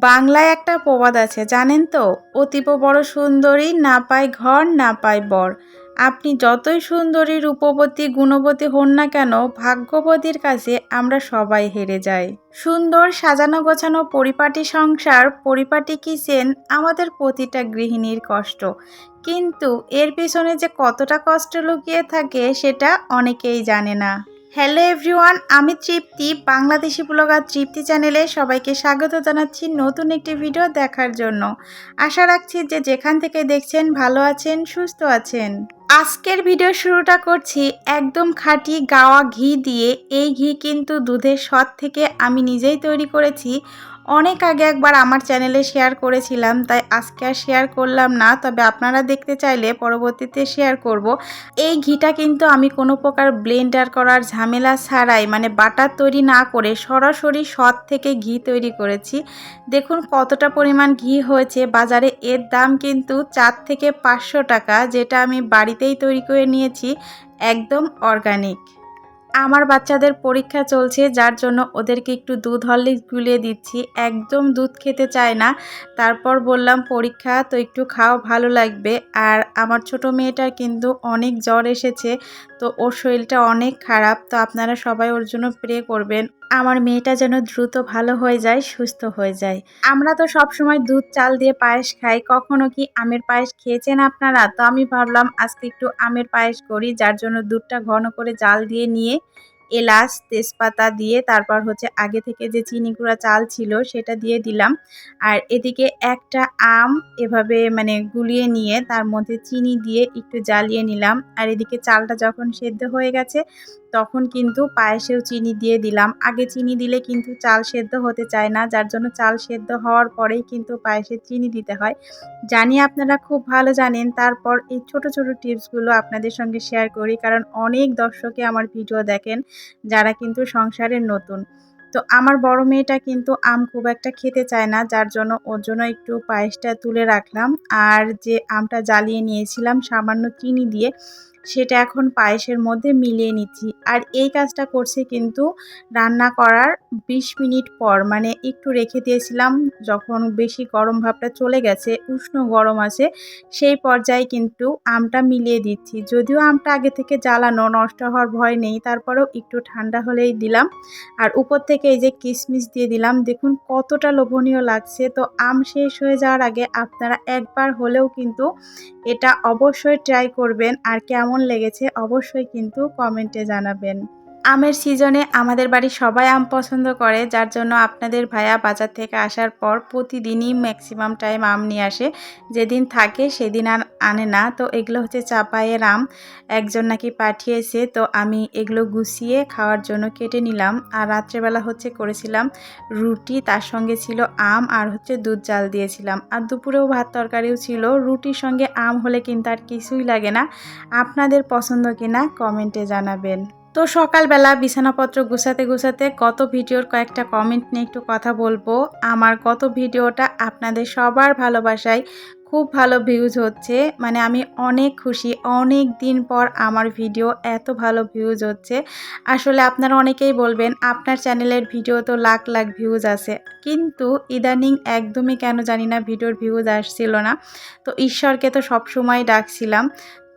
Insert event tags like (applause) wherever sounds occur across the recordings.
বাংলায় একটা প্রবাদ আছে, জানেন তো? অতীব বড় সুন্দরী, না পায় ঘর, না পায় বর। আপনি যতই সুন্দরী রূপবতী গুণবতী হন না কেন, ভাগ্যবতীর কাছে আমরা সবাই হেরে যাই। সুন্দর সাজানো গোছানো পরিপাটি সংসার, পরিপাটি কিচেন, আমাদের প্রতিটা গৃহিণীর কষ্ট। কিন্তু এর পিছনে যে কতটা কষ্ট লুকিয়ে থাকে, সেটা অনেকেই জানে না। হ্যালো এভরিওয়ান আমি তৃপ্তি, বাংলাদেশি ব্লগার তৃপ্তি চ্যানেলে সবাইকে স্বাগত জানাচ্ছি নতুন একটি ভিডিও দেখার জন্য। আশা রাখছি যে যেখান থেকে দেখছেন ভালো আছেন, সুস্থ আছেন। আজকের ভিডিও শুরুটা করছি একদম খাঁটি গাওয়া ঘি দিয়ে। এই ঘি কিন্তু দুধের সৎ থেকে আমি নিজেই তৈরি করেছি। অনেক আগে একবার আমার চ্যানেলে শেয়ার করেছিলাম, তাই আজকে আর শেয়ার করলাম না। তবে আপনারা দেখতে চাইলে পরবর্তীতে শেয়ার করব। এই ঘিটা কিন্তু আমি কোনো প্রকার ব্লেন্ডার করার ঝামেলা ছাড়াই মানে বাটার তৈরি না করে সরাসরি সৎ থেকে ঘি তৈরি করেছি। দেখুন কতটা পরিমাণ ঘি হয়েছে। বাজারে এর দাম কিন্তু চার থেকে পাঁচশো টাকা, যেটা আমি বাড়িতেই তৈরি করে নিয়েছি, একদম অর্গানিক আমার বাচ্চাদের পরীক্ষা চলছে, যার জন্য ওদেরকে একটু দুধ হরলিক্স গুলিয়ে দিচ্ছি। একদম দুধ খেতে চায় না। তারপর বললাম, পরীক্ষা, তো একটু খাও, ভালো লাগবে। আর আমার ছোট মেয়েটার কিন্তু অনেক জ্বর এসেছে। তো ওর শরীরটা অনেক খারাপ, তো আপনারা সবাই ওর জন্য প্রে করবেন। আমার মেয়েটা যেন দ্রুত ভালো হয়ে যায়, সুস্থ হয়ে যায়। আমরা তো সব সময় দুধ, চাল দিয়ে পায়েস খাই। কখনো কি আমের পায়েস খেয়েছেন আপনারা? তো আমি ভাবলাম আজকে একটু আমের পায়েস করি, যার জন্য দুধটা ঘন করে জাল দিয়ে নিয়ে এলাচ, তেজপাতা দিয়ে তারপর হচ্ছে আগে থেকে যে চিনি গুঁড়া চাল ছিল সেটা দিয়ে দিলাম। আর এদিকে একটা আম এভাবে মানে গুলিয়ে নিয়ে তার মধ্যে চিনি দিয়ে একটু জ্বালিয়ে নিলাম। আর এদিকে চালটা যখন সেদ্ধ হয়ে গেছে তখন কিন্তু পায়েসেও চিনি দিয়ে দিলাম। আগে চিনি দিলে কিন্তু চাল সেদ্ধ হতে চায় না, যার জন্য চাল সেদ্ধ হওয়ার পরেই কিন্তু পায়েসে চিনি দিতে হয়। জানি আপনারা খুব ভালো জানেন, তারপর এই ছোট ছোট টিপসগুলো আপনাদের সঙ্গে শেয়ার করি, কারণ অনেক দর্শকে আমার ভিডিও দেখেন যারা কিন্তু সংসারের নতুন। তো আমার বড় মেয়েটা কিন্তু আম খুব একটা খেতে চায় না, যার জন্য ওর জন্য একটু পায়েসটা তুলে রাখলাম। আর যে আমটা জ্বালিয়ে নিয়েছিলাম, সামান্য চিনি দিয়ে সেটা এখন পায়েসের মধ্যে মিলিয়ে নিচ্ছি। আর এই কাজটা করছি কিন্তু রান্না করার ২০ মিনিট পর। মানে একটু রেখে দিয়েছিলাম, যখন বেশি গরম ভাবটা চলে গেছে, উষ্ণ গরম আছে, সেই পর্যায়ে কিন্তু আমটা মিলিয়ে দিচ্ছি। যদিও আমটা আগে থেকে জ্বালানো, নষ্ট হওয়ার ভয় নেই, তারপরেও একটু ঠান্ডা হলেই দিলাম। আর উপর থেকে এই যে কিশমিশ দিয়ে দিলাম, দেখুন কতটা লোভনীয় লাগছে। তো আম শেষ হয়ে যাওয়ার আগে আপনারা একবার হলেও কিন্তু এটা অবশ্যই ট্রাই করবেন। আর কেমন লেগেছে অবশ্যই কিন্তু কমেন্টে জানাবেন। আমের সিজনে আমাদের বাড়ি সবাই আম পছন্দ করে, যার জন্য আপনাদের ভাইয়া বাজার থেকে আসার পর প্রতিদিনই ম্যাক্সিমাম টাইম আম নিয়ে আসে। যেদিন থাকে সেদিন আর আনে না। তো এগুলো হচ্ছে চাপাইয়ের আম। একজন নাকি পাঠিয়েছে, তো আমি এগুলো গুছিয়ে খাওয়ার জন্য কেটে নিলাম। আর রাত্রেবেলা হচ্ছে করেছিলাম রুটি, তার সঙ্গে ছিল আম আর হচ্ছে দুধ জাল দিয়েছিলাম। আর দুপুরেও ভাত তরকারিও ছিল। রুটির সঙ্গে আম হলে কিন্তু আর কিছুই লাগে না। আপনাদের পছন্দ কিনা কমেন্টে জানাবেন। তো সকালবেলা বিছানাপত্র গুছাতে গুছাতে গত ভিডিওর কয়েকটা কমেন্ট নিয়ে একটু কথা বলব। আমার গত ভিডিওটা আপনাদের সবার ভালোবাসায় খুব ভালো ভিউজ হচ্ছে। মানে আমি অনেক খুশি, অনেক দিন পর আমার ভিডিও এত ভালো ভিউজ হচ্ছে। আসলে আপনারা অনেকেই বলবেন, আপনার চ্যানেলের ভিডিও তো লাখ লাখ ভিউজ আছে। কিন্তু ইদানিং একদমই কেন জানি না ভিডিওর ভিউজ আসছিল না। তো ঈশ্বরকে তো সবসময় ডাকছিলাম।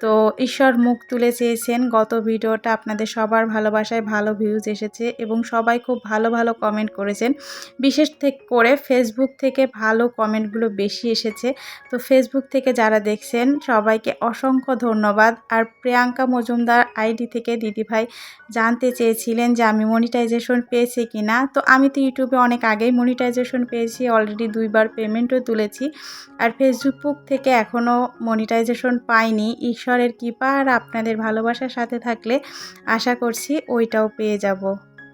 তো ঈশ্বর মুখ তুলে চেয়েছেন। গত ভিডিওটা আপনাদের সবার ভালোবাসায় ভালো ভিউজ এসেছে এবং সবাই খুব ভালো ভালো কমেন্ট করেছেন। বিশেষ থেকে করে ফেসবুক থেকে ভালো কমেন্টগুলো বেশি এসেছে। তো ফেসবুক থেকে যারা দেখছেন, সবাইকে অসংখ্য ধন্যবাদ। আর প্রিয়াঙ্কা মজুমদার আইডি থেকে দিদিভাই জানতে চেয়েছিলেন যে আমি মনিটাইজেশন পেয়েছি কি না তো আমি তো ইউটিউবে অনেক আগেই মনিটাইজেশন পেয়েছি অলরেডি দুইবার পেমেন্টও তুলেছি। আর ফেসবুক থেকে এখনও মনিটাইজেশন পাইনি। ঈশ্বর ঈশ্বরের কৃপা আর আপনাদের ভালোবাসার সাথে থাকলে আশা করছি ওইটাও পেয়ে যাব।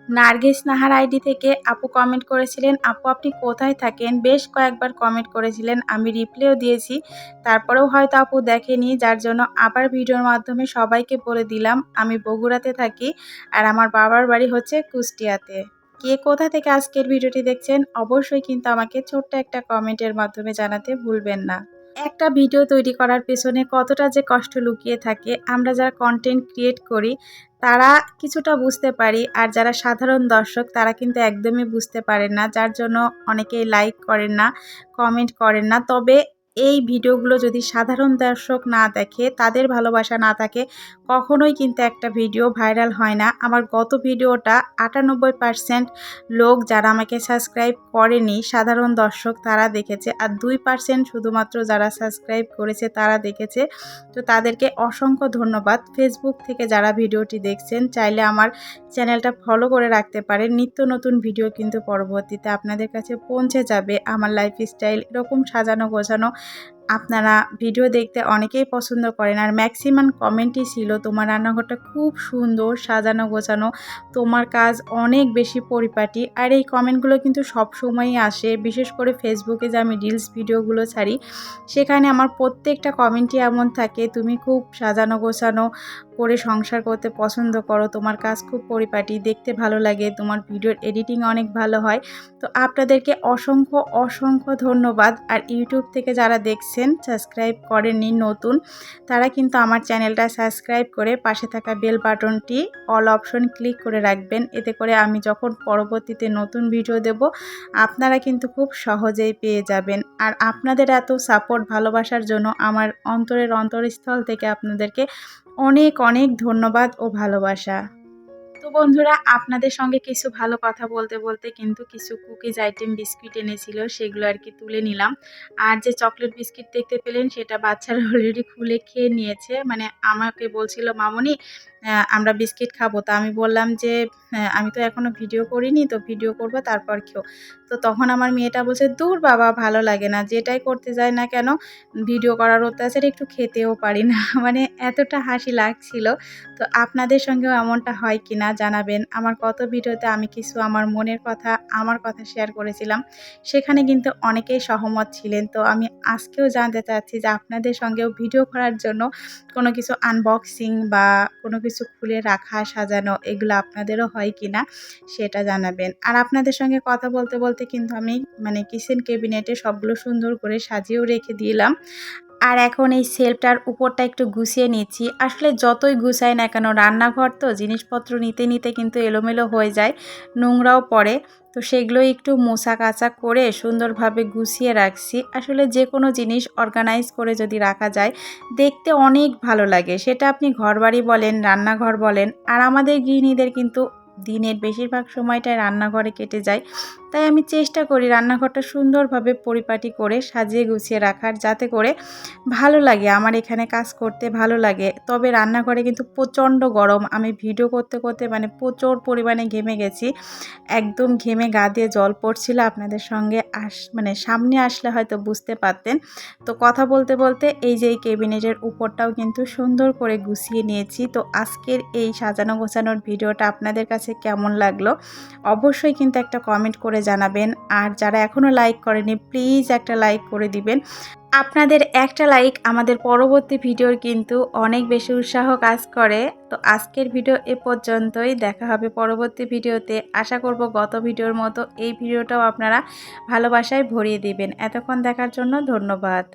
নার্গিস নাহার আইডি থেকে আপু কমেন্ট করেছিলেন, আপু, আপনি কোথায় থাকেন? বেশ কয়েকবার কমেন্ট করেছিলেন, আমি রিপ্লেও দিয়েছি, তারপরেও হয়তো আপু দেখেনি, যার জন্য আবার ভিডিওর মাধ্যমে সবাইকে বলে দিলাম, আমি বগুড়াতে থাকি আর আমার বাবার বাড়ি হচ্ছে কুষ্টিয়াতে। কে কোথা থেকে আজকের ভিডিওটি দেখছেন, অবশ্যই কিন্তু আমাকে ছোট্ট একটা কমেন্টের মাধ্যমে জানাতে ভুলবেন না। একটা ভিডিও তৈরি করার পেছনে কতটা যে কষ্ট লুকিয়ে থাকে, আমরা যারা কন্টেন্ট ক্রিয়েট করি, তারা কিছুটা বুঝতে পারি। আর যারা সাধারণ দর্শক, তারা কিন্তু একদমই বুঝতে পারেন না। যার জন্য অনেকেই লাইক করেন না কমেন্ট করেন না। তবে এই ভিডিওগুলো যদি সাধারণ দর্শক না দেখে, তাদের ভালোবাসা না থাকে, কখনোই কিন্তু একটা ভিডিও ভাইরাল হয় না। আমার গত ভিডিওটা আটানব্বই লোক যারা আমাকে সাবস্ক্রাইব করেনি, সাধারণ দর্শক তারা দেখেছে আর দুই পার্সেন্ট শুধুমাত্র যারা সাবস্ক্রাইব করেছে তারা দেখেছে। তো তাদেরকে অসংখ্য ধন্যবাদ। ফেসবুক থেকে যারা ভিডিওটি দেখছেন, চাইলে আমার চ্যানেলটা ফলো করে রাখতে পারেন। নিত্য নতুন ভিডিও কিন্তু পরবর্তীতে আপনাদের কাছে পৌঁছে যাবে। আমার লাইফস্টাইল এরকম সাজানো গোছানো え? আপনারা ভিডিও দেখতে অনেকেই পছন্দ করেন। আর ম্যাক্সিমাম কমেন্টই ছিল, তোমার রান্নাঘরটা খুব সুন্দর, সাজানো, গোছানো, তোমার কাজ অনেক বেশি পরিপাটি। আর এই কমেন্টগুলো কিন্তু সব সময়ই আসে, বিশেষ করে ফেসবুকে যে আমি রিলস ভিডিওগুলো ছাড়ি, সেখানে আমার প্রত্যেকটা কমেন্টই এমন থাকে, তুমি খুব সাজানো, গোছানো, করে সংসার করতে পছন্দ করো, তোমার কাজ খুব পরিপাটি, দেখতে ভালো লাগে, তোমার ভিডিওর এডিটিং অনেক ভালো হয়। তো আপনাদেরকে অসংখ্য অসংখ্য ধন্যবাদ। আর ইউটিউব থেকে যারা দেখছেন সাবস্ক্রাইব করেননি নতুন, তারা কিন্তু আমার চ্যানেলটা সাবস্ক্রাইব করে পাশে থাকা বেল বাটনটি অল অপশন ক্লিক করে রাখবেন। এতে করে আমি যখন পরবর্তীতে নতুন ভিডিও দেব, আপনারা কিন্তু খুব সহজেই পেয়ে যাবেন। আর আপনাদের এত সাপোর্ট ভালোবাসার জন্য আমার অন্তরের অন্তরস্থল থেকে আপনাদেরকে অনেক অনেক ধন্যবাদ ও ভালোবাসা। তো বন্ধুরা, আপনাদের সঙ্গে কিছু ভালো কথা বলতে বলতে কিন্তু কিছু কুকিজ আইটেম বিস্কিট এনেছিল, সেগুলো আর কি তুলে নিলাম। আর যে চকলেট বিস্কিট দেখতে পেলেন, সেটা বাচ্চারা অলরেডি খুলে খেয়ে নিয়েছে। মানে আমাকে বলছিল, মামনি আমরা বিস্কিট খাব। তা আমি বললাম যে আমি তো এখনও ভিডিও করিনি, তো ভিডিও করব, তারপর খেও। তো তখন আমার মেয়েটা বলছে, দূর বাবা, ভালো লাগে না, যেটাই করতে যায় না কেন, ভিডিও করার অত্যাচার একটু খেতেও পারি না। (laughs) মানে এতটা হাসি লাগছিল। তো আপনাদের সঙ্গেও এমনটা হয় কি না জানাবেন। আমার কত ভিডিওতে আমি কিছু আমার মনের কথা, আমার কথা শেয়ার করেছিলাম। সেখানে কিন্তু অনেকেই সহমত ছিলেন। তো আমি আজকেও জানতে চাচ্ছি যে আপনাদের সঙ্গেও ভিডিও করার জন্য কোনো কিছু আনবক্সিং বা কোনো কিছু খুলে রাখা, সাজানো এগুলো আপনাদেরও হয় কি না সেটা জানাবেন। আর আপনাদের সঙ্গে কথা বলতে বলতে কিন্তু আমি মানে কিচেন কেবিনেটে সবগুলো সুন্দর করে সাজিয়েও রেখে দিলাম। আর এখন এই সেলফটার উপরটা একটু গুছিয়ে নিচ্ছি। আসলে যতই গুছাই না কেন, রান্নাঘর তো জিনিসপত্র নিতে নিতে কিন্তু এলোমেলো হয়ে যায়, নোংরাও পড়ে। তো সেগুলো একটু মোছা কাচা করে সুন্দরভাবে গুছিয়ে রাখছি। আসলে যে কোনো জিনিস অর্গানাইজ করে যদি রাখা যায়, দেখতে অনেক ভালো লাগে। সেটা আপনি ঘরবাড়ি বলেন, রান্নাঘর বলেন, আর আমাদের গৃহিণীদের কিন্তু দিনের বেশিরভাগ সময়টাই রান্নাঘরে কেটে যায়। তাই আমি চেষ্টা করি রান্নাঘরটা সুন্দরভাবে পরিপাটি করে সাজিয়ে গুছিয়ে রাখার, যাতে করে ভালো লাগে, আমার এখানে কাজ করতে ভালো লাগে। তবে রান্নাঘরে কিন্তু প্রচণ্ড গরম। আমি ভিডিও করতে করতে মানে প্রচুর পরিমাণে ঘেমে গেছি। একদম ঘেমে গা দিয়ে জল পড়ছিল আপনাদের সঙ্গে আস মানে সামনে আসলে হয়তো বুঝতে পারতেন। তো কথা বলতে বলতে এই যে এই কেবিনেটের উপরটাও কিন্তু সুন্দর করে গুছিয়ে নিয়েছি। তো আজকের এই সাজানো গোছানোর ভিডিওটা আপনাদের কাছে কেমন লাগল? অবশ্যই কিন্তু একটা কমেন্ট করে করে জানাবেন। আর যারা এখনও লাইক করেনি প্লিজ একটা লাইক করে দিবেন। আপনাদের একটা লাইক আমাদের পরবর্তী ভিডিওর কিন্তু অনেক বেশি উৎসাহ কাজ করে। তো আজকের ভিডিও এ পর্যন্তই। দেখা হবে পরবর্তী ভিডিওতে। আশা করব গত ভিডিওর মতো এই ভিডিওটাও আপনারা ভালোবাসায় ভরিয়ে দিবেন। এতক্ষণ দেখার জন্য ধন্যবাদ।